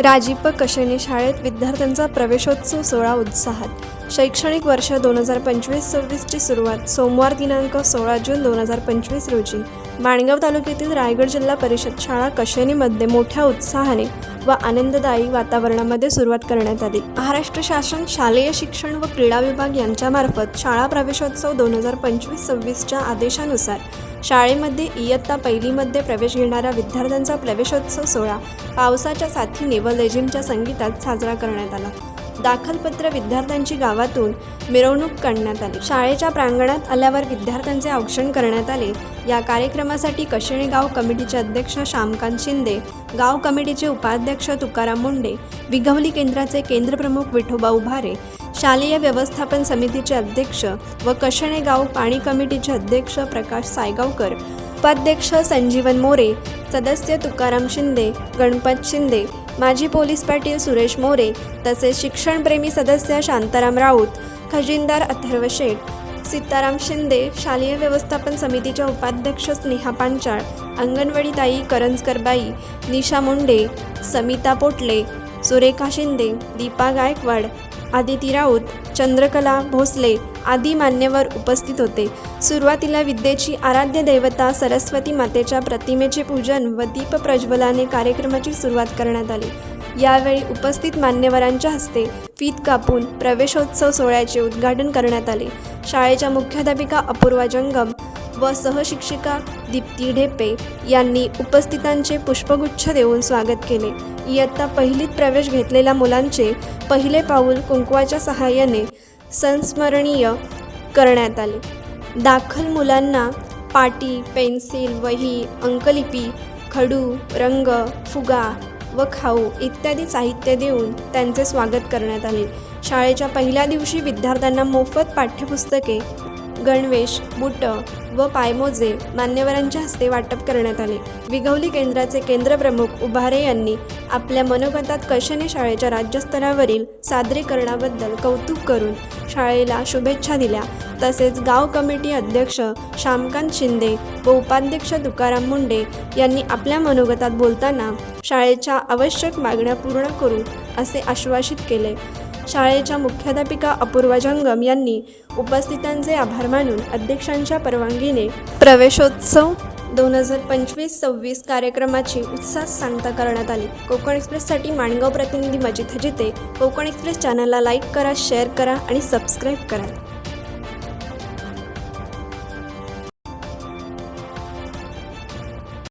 राजीप कशेने शाळेत विद्यार्थ्यांचा प्रवेशोत्सव सोहळा उत्साहात. शैक्षणिक वर्ष दोन हजार पंचवीस सव्वीसची सुरुवात सोमवार दिनांक सोळा जून दोन हजार पंचवीस रोजी. माणगाव तालुक्यातील रायगड जिल्हा परिषद शाळा कशेनीमध्ये मोठ्या उत्साहाने व आनंददायी वातावरणामध्ये सुरुवात करण्यात आली. महाराष्ट्र शासन शालेय शिक्षण व क्रीडा विभाग यांच्यामार्फत शाळा प्रवेशोत्सव दोन हजार पंचवीस सव्वीसच्या आदेशानुसार शाळेमध्ये इयत्ता पहिलीमध्ये प्रवेश घेणाऱ्या विद्यार्थ्यांचा प्रवेशोत्सव सोहळा पावसाच्या साथीने व लेझिमच्या संगीतात साजरा करण्यात आला. दाखलपत्र विद्यार्थ्यांची गावातून मिरवणूक काढण्यात आली. शाळेच्या प्रांगणात आल्यावर विद्यार्थ्यांचे औक्षण करण्यात आले. या कार्यक्रमासाठी कशेणे गाव कमिटीचे अध्यक्ष श्यामकांत शिंदे गाव कमिटीचे उपाध्यक्ष तुकाराम मुंडे विघवली केंद्राचे केंद्रप्रमुख विठोबा उभारे शालेय व्यवस्थापन समितीचे अध्यक्ष व कशेणे गाव पाणी कमिटीचे अध्यक्ष प्रकाश सायगावकर उपाध्यक्ष संजीवन मोरे सदस्य तुकाराम शिंदे गणपत शिंदे माजी पोलीस पाटील सुरेश मोरे तसेच शिक्षणप्रेमी सदस्य शांताराम राऊत खजिनदार अथर्व शेठ सीताराम शिंदे शालेय व्यवस्थापन समितीच्या उपाध्यक्ष स्नेहा पांचाळ अंगणवाडी ताई करंजकरबाई निशा मुंडे समिता पोटले सुरेखा शिंदे दीपा गायकवाड आदिती राऊत चंद्रकला भोसले आदी मान्यवर उपस्थित होते. सुरुवातीला विद्येची आराध्य देवता सरस्वती मातेच्या प्रतिमेचे पूजन व दीप प्रज्वलाने कार्यक्रमाची सुरुवात करण्यात आली. यावेळी उपस्थित मान्यवरांच्या हस्ते फीत कापून प्रवेशोत्सव सोहळ्याचे उद्घाटन करण्यात आले. शाळेच्या मुख्याध्यापिका अपूर्वा जंगम व सहशिक्षिका दीप्ती ढेपे यांनी उपस्थितांचे पुष्पगुच्छ देऊन स्वागत केले. इयत्ता पहिलीत प्रवेश घेतलेल्या मुलांचे पहिले पाऊल कुंकवाच्या सहाय्याने संस्मरणीय करण्यात आले. दाखल मुलांना पाटी पेन्सिल वही अंकलिपी खडू रंग फुगा व खाऊ इत्यादी साहित्य देऊन त्यांचे स्वागत करण्यात आले. शाळेच्या पहिल्या दिवशी विद्यार्थ्यांना मोफत पाठ्यपुस्तके गणवेश बुटं व पायमोजे मान्यवरांच्या हस्ते वाटप करण्यात आले. विघवली केंद्राचे केंद्रप्रमुख उभारे यांनी आपल्या मनोगतात कशाने शाळेच्या राज्यस्तरावरील सादरीकरणाबद्दल कौतुक करून शाळेला शुभेच्छा दिल्या. तसेच गाव कमिटी अध्यक्ष श्यामकांत शिंदे व उपाध्यक्ष तुकाराम मुंडे यांनी आपल्या मनोगतात बोलताना शाळेच्या आवश्यक मागण्या पूर्ण करू असे आश्वासित केले. शाळेच्या मुख्याध्यापिका अपूर्वा जंगम यांनी उपस्थितांचे आभार मानून अध्यक्षांच्या परवानगीने प्रवेशोत्सव दोन हजार पंचवीस सव्वीस कार्यक्रमाची उत्साह सांगता करण्यात आली. कोकण एक्सप्रेससाठी माणगाव प्रतिनिधी मजिद हजिते कोकण एक्सप्रेस चॅनलला लाईक करा शेअर करा आणि सबस्क्राईब करा.